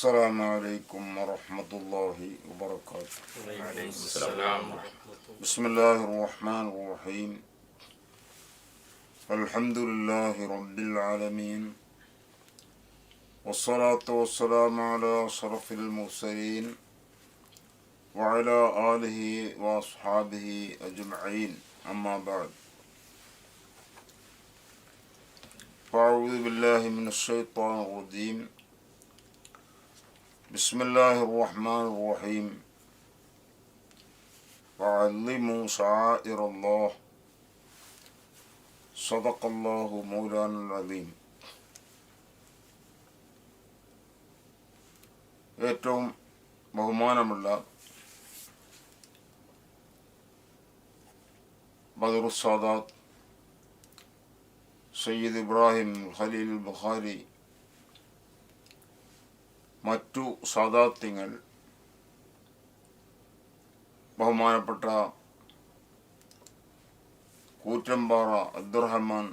السلام عليكم ورحمة الله وبركاته. بسم الله الرحمن الرحيم. الحمد لله رب العالمين. والصلاة والسلام على أشرف المرسلين وعلى آله وأصحابه أجمعين. أما بعد. فأعوذ بالله من الشيطان الرجيم. بسم الله الرحمن الرحيم وعلموا شعائر الله صدق الله مولانا العظيم ഏറ്റവും ബഹുമാനമുള്ള ബദറുസാദാത്ത് സയ്യിദ് ഇബ്രാഹിം ഖലീൽ ബുഖാരി മറ്റു സാദാത്യങ്ങൾ ബഹുമാനപ്പെട്ട കൂറ്റമ്പാറ അബ്ദുറഹ്മാൻ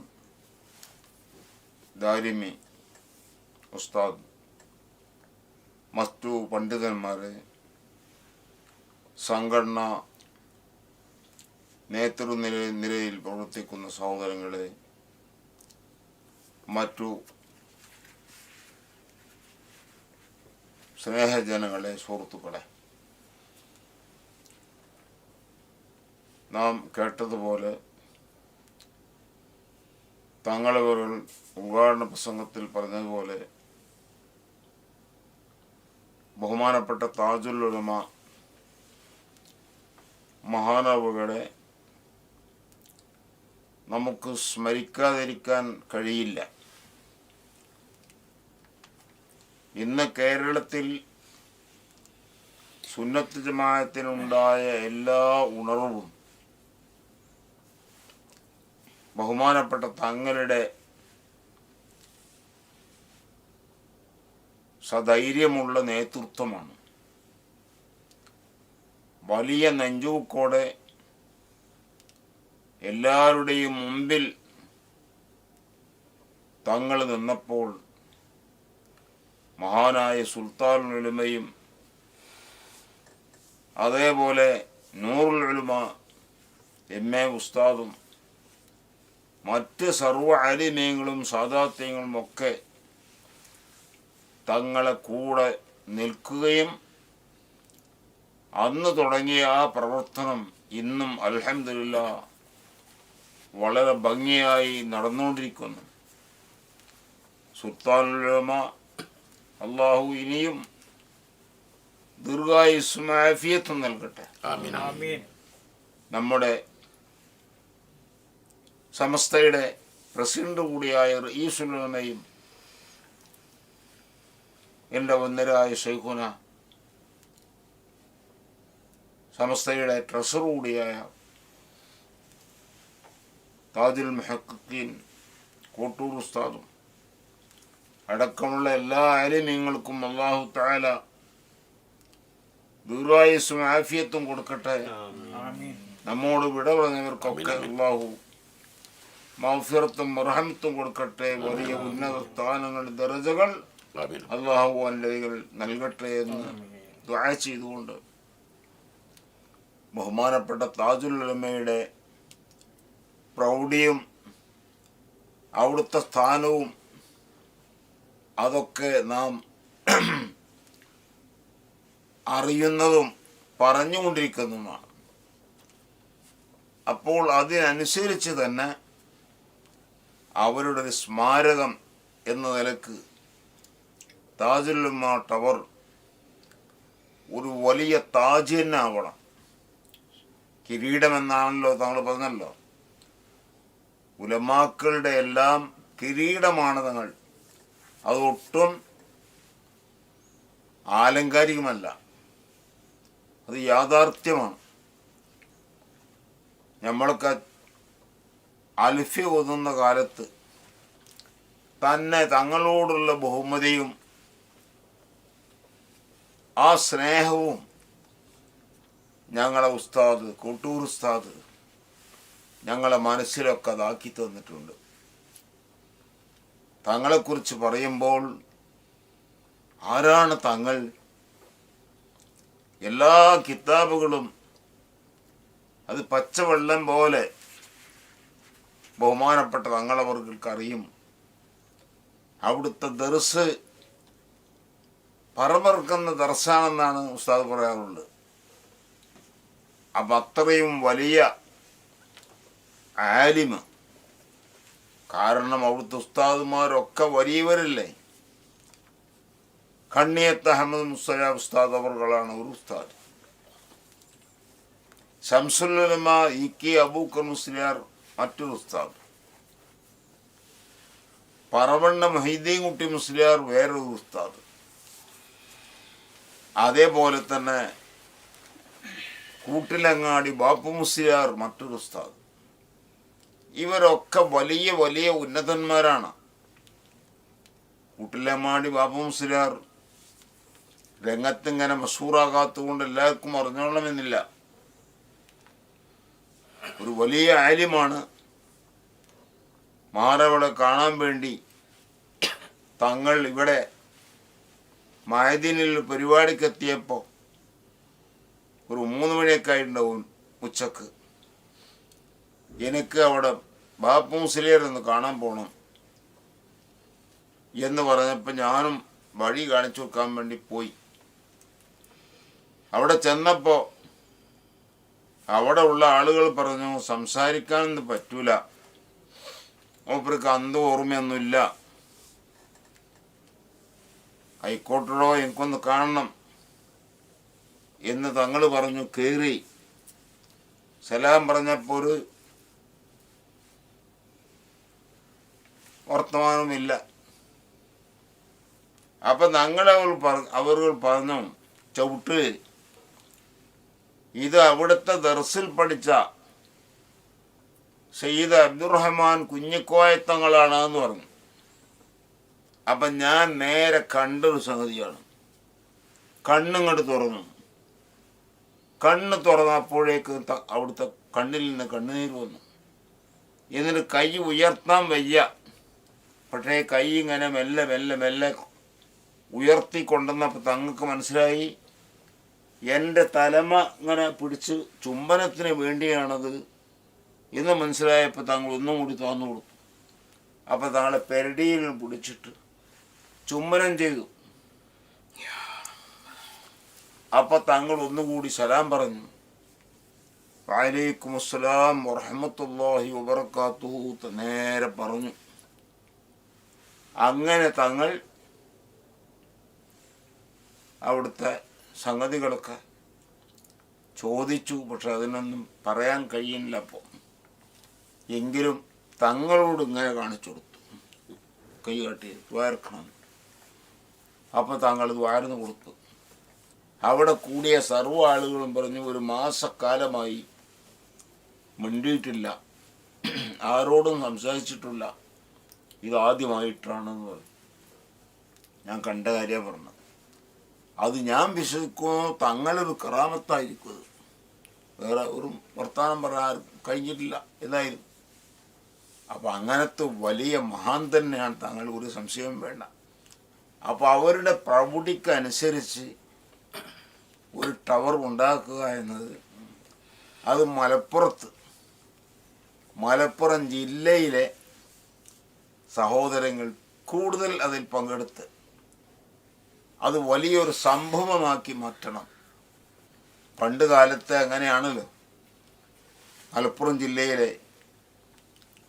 ദാരിമി ഉസ്താദ് മറ്റു പണ്ഡിതന്മാരെ സംഘടന നേതൃനില നിരയിൽ പ്രവർത്തിക്കുന്ന സഹോദരങ്ങളെ മറ്റു സ്നേഹജനങ്ങളെ സുഹൃത്തുക്കളെ. നാം കേട്ടതുപോലെ തങ്ങളവർ ഉദ്ഘാടന പ്രസംഗത്തിൽ പറഞ്ഞതുപോലെ ബഹുമാനപ്പെട്ട താജുൽ ഉലമ മഹാനവുകളെ നമുക്ക് സ്മരിക്കാതിരിക്കാൻ കഴിയില്ല. ഇന്ന് കേരളത്തിൽ സുന്നത്ത് ജമായത്തിനുണ്ടായ എല്ലാ ഉണർവും ബഹുമാനപ്പെട്ട തങ്ങളുടെ സധൈര്യമുള്ള നേതൃത്വമാണ്. വലിയ നെഞ്ചൂക്കോടെ എല്ലാവരുടെയും മുമ്പിൽ തങ്ങൾ നിന്നപ്പോൾ മഹാനായ സുൽത്താൻ ഉലുമയും അതേപോലെ നൂറുൽ ഉലുമ എം എ ഉസ്താദും മറ്റ് സർവ അലിമയങ്ങളും സാധാത്യങ്ങളും ഒക്കെ തങ്ങളെ കൂടെ നിൽക്കുകയും അന്ന് തുടങ്ങിയ ആ പ്രവർത്തനം ഇന്നും അലഹമില്ല വളരെ ഭംഗിയായി നടന്നുകൊണ്ടിരിക്കുന്നു. സുൽത്താനുലമ അള്ളാഹു ഇനിയും ദീർഘായുസ്സും ആഫിയത്തും നൽകട്ടെ. നമ്മുടെ സമസ്തയുടെ പ്രസിഡന്റ് കൂടിയായ റഈസുലമയും എന്റെ ഒന്നരായ ഷെയ്ഖുന സമസ്തയുടെ ട്രഷർ കൂടിയായ താജുൽ മെഹക്കീൻ കോട്ടൂർ ഉസ്താദും അടക്കമുള്ള എല്ലാ ആലിമ്യങ്ങൾക്കും അള്ളാഹു താല ദീർഘായുസ്സും ആഫിയത്തും കൊടുക്കട്ടെ. നമ്മോട് വിട പറഞ്ഞവർക്കൊക്കെ അള്ളാഹു മൗഫിറത്തും മർഹമത്തും കൊടുക്കട്ടെ. വലിയ ഉന്നത സ്ഥാനങ്ങൾ ദർജകൾ അള്ളാഹു അല്ലകൾ നൽകട്ടെ എന്ന് ദ്വാ ചെയ്തുകൊണ്ട് ബഹുമാനപ്പെട്ട താജുൽ ഉലമയുടെ പ്രൗഢിയും അവിടുത്തെ സ്ഥാനവും അതൊക്കെ നാം അറിയുന്നതും പറഞ്ഞുകൊണ്ടിരിക്കുന്നതുമാണ്. അപ്പോൾ അതിനനുസരിച്ച് തന്നെ അവരുടെ ഒരു സ്മാരകം എന്ന നിലയ്ക്ക് താജുലുമ ടവർ ഒരു വലിയ താജ് തന്നെ ആവണം. കിരീടമെന്നാണല്ലോ താങ്കൾ പറഞ്ഞല്ലോ. ഉലമാക്കളുടെ എല്ലാം കിരീടമാണ് തങ്ങൾ അതൊട്ടും ആലങ്കാരികമല്ല. അത് യാഥാർത്ഥ്യമാണ്. നമ്മളൊക്കെ അൽഫി ഒതുന്ന കാലത്ത് തന്നെ തങ്ങളോടുള്ള ബഹുമതിയും ആ സ്നേഹവും ഞങ്ങളെ ഉസ്താദ് കൂട്ടൂർ ഉസ്താദ് ഞങ്ങളെ മനസ്സിലൊക്കെ അതാക്കി തന്നിട്ടുണ്ട്. തങ്ങളെക്കുറിച്ച് പറയുമ്പോൾ ആരാണ് തങ്ങൾ? എല്ലാ കിതാബുകളും അത് പച്ചവെള്ളം പോലെ ബഹുമാനപ്പെട്ട തങ്ങളവർക്ക് അറിയും അവിടുത്തെ ദർസ് പറമറക്കുന്ന ദർശാണെന്നാണ് ഉസ്താദ് പറയാറുള്ളത്. അപ്പം അത്രയും വലിയ ആലിമ് കാരണം അവിടുത്തെ ഉസ്താദുമാരൊക്കെ വലിയവരല്ലേ? കണ്ണിയത്ത് അഹമ്മദ് മുസ്തല ഉസ്താദ് അവർകളാണ് ഒരു ഉസ്താദ്. ഷംസുലുലമ ഇ കെ അബൂക്കർ മുസ്ലിയാർ മറ്റൊരു ഉസ്താദ്. പറവണ്ണ മൊഹീദ്ദീൻ കുട്ടി മുസ്ലിയാർ വേറൊരു ഉസ്താദ്. അതേപോലെ തന്നെ കൂട്ടിലങ്ങാടി ബാപ്പു മുസ്ലിയാർ മറ്റൊരു ഉസ്താദ്. ഇവരൊക്കെ വലിയ വലിയ ഉന്നതന്മാരാണ്. കൂട്ടിലമാടി ബാബു മുസ്ലിയാർ. രംഗത്തിങ്ങനെ മസൂറാകാത്തുകൊണ്ട് എല്ലാവർക്കും അറിഞ്ഞോളണമെന്നില്ല. ഒരു വലിയ ആര്യമാണ് മാറവളെ കാണാൻ വേണ്ടി തങ്ങൾ ഇവിടെ മായദീനിൽ പരിപാടിക്കെത്തിയപ്പോൾ ഒരു മൂന്ന് മണിയൊക്കെ ആയിട്ടുണ്ടാവും ഉച്ചയ്ക്ക്. എനിക്ക് അവിടെ ബാപ്പു മുസ്ലിയർ കാണാൻ പോകണം എന്ന് പറഞ്ഞപ്പോൾ ഞാനും വഴി കാണിച്ചു കൊടുക്കാൻ വേണ്ടി പോയി. അവിടെ ചെന്നപ്പോൾ അവിടെ ഉള്ള ആളുകൾ പറഞ്ഞു സംസാരിക്കാനൊന്നും പറ്റൂല. മൂപ്പർക്ക് അന്ത ഓർമ്മയൊന്നുമില്ല. ഹൈക്കോട്ടോ എനിക്കൊന്ന് കാണണം. എന്ന് തങ്ങൾ പറഞ്ഞു കയറി സലാം പറഞ്ഞപ്പോൾ ഒരു വർത്തമാനമില്ല അപ്പൊ ഞങ്ങളവർ അവർ പറഞ്ഞു ചവിട്ട്. ഇത് അവിടുത്തെ ദർസിൽ പഠിച്ച സയ്യിദ് അബ്ദുറഹ്മാൻ കുഞ്ഞിക്കോയത്തങ്ങളാണ് എന്ന് പറഞ്ഞു. അപ്പം ഞാൻ നേരെ കണ്ടൊരു സംഗതിയാണ്. കണ്ണിങ്ങോട്ട് തുറന്നു. കണ്ണ് തുറന്നപ്പോഴേക്ക് അവിടുത്തെ കണ്ണിൽ നിന്ന് കണ്ണുനീർ വന്നു. എന്നിട്ട് കൈ ഉയർത്താൻ വയ്യ. പക്ഷേ കൈ ഇങ്ങനെ മെല്ലെ മെല്ലെ മെല്ലെ ഉയർത്തി കൊണ്ടുവന്നപ്പോൾ തങ്ങൾക്ക് മനസ്സിലായി. എന്റെ തലമ ഇങ്ങനെ പിടിച്ച് ചുംബനത്തിന് വേണ്ടിയാണത് എന്ന് മനസ്സിലായപ്പോൾ താങ്കൾ ഒന്നും കൂടി തുറന്നു കൊടുത്തു. അപ്പോൾ താങ്കളെ പെരടിയിൽ പിടിച്ചിട്ട് ചുംബനം ചെയ്തു. അപ്പോൾ താങ്കൾ ഒന്നുകൂടി സലാം പറഞ്ഞു. വലൈക്കും അസ്സലാം വറഹമത്തല്ലാഹി വബർക്കാത്തു നേരെ പറഞ്ഞു. അങ്ങനെ തങ്ങൾ അവിടുത്തെ സംഗതികളൊക്കെ ചോദിച്ചു പക്ഷെ അതിനൊന്നും പറയാൻ കഴിയുന്നില്ല അപ്പോൾ എങ്കിലും തങ്ങളോട് ഇങ്ങനെ കാണിച്ചു കൊടുത്തു. കൈ കാട്ടി ദ്വാരക്കണം. അപ്പോൾ താങ്കൾ ദ്വാരന്ന് കൊടുത്തു. അവിടെ കൂടിയ സർവ ആളുകളും പറഞ്ഞു ഒരു മാസക്കാലമായി മിണ്ടിയിട്ടില്ല. ആരോടും സംസാരിച്ചിട്ടില്ല. ഇതാദ്യമായിട്ടാണെന്ന് പറഞ്ഞു ഞാൻ കണ്ട കാര്യം പറഞ്ഞത്. അത് ഞാൻ വിശ്വസിക്കുന്നു തങ്ങളൊരു കറാമത്തായിരിക്കും വേറെ ഒരു വർത്തമാനം പറയാൻ കഴിഞ്ഞിട്ടില്ല എന്നായിരുന്നു. അപ്പം അങ്ങനത്തെ വലിയ മഹാൻ തന്നെയാണ് തങ്ങൾ ഒരു സംശയം വേണ്ട. അപ്പോൾ അവരുടെ പ്രൗഢിക്കനുസരിച്ച് ഒരു ടവർ ഉണ്ടാക്കുക എന്നത് അത് മലപ്പുറത്ത് മലപ്പുറം ജില്ലയിലെ സഹോദരങ്ങൾ കൂടുതൽ അതിൽ പങ്കെടുത്ത് അത് വലിയൊരു സംഭവമാക്കി മാറ്റണം. പണ്ട് കാലത്ത് അങ്ങനെയാണല്ലോ. മലപ്പുറം ജില്ലയിലെ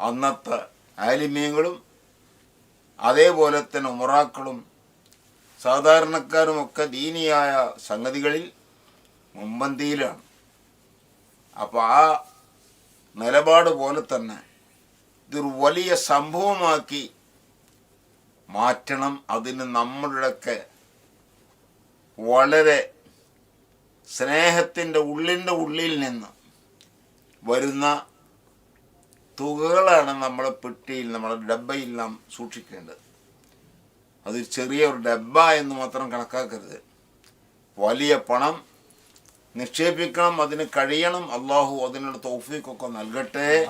അന്നത്തെ ആലിമ്യങ്ങളും അതേപോലെ തന്നെ ഉമറാക്കളും സാധാരണക്കാരുമൊക്കെ ദീനിയായ സംഗതികളിൽ മുമ്പന്തിയിലാണ് അപ്പോൾ ആ നിലപാട് പോലെ തന്നെ ഇതൊരു വലിയ സംഭവമാക്കി മാറ്റണം. അതിന് നമ്മളുടെയൊക്കെ വളരെ സ്നേഹത്തിന്റെ ഉള്ളിന്റെ ഉള്ളിൽ നിന്ന് വരുന്ന തുകകളാണ് നമ്മളെ പെട്ടിയിൽ നമ്മളെ ഡബ്ബയിൽ നാം സൂക്ഷിക്കേണ്ടത്. അത് ചെറിയ ഒരു ഡബ്ബ എന്ന് മാത്രം കണക്കാക്കരുത്. വലിയ പണം നിക്ഷേപിക്കണം അതിന് കഴിയണം. അള്ളാഹു അതിനുള്ള തൗഫീഖൊക്കെ നൽകട്ടെ.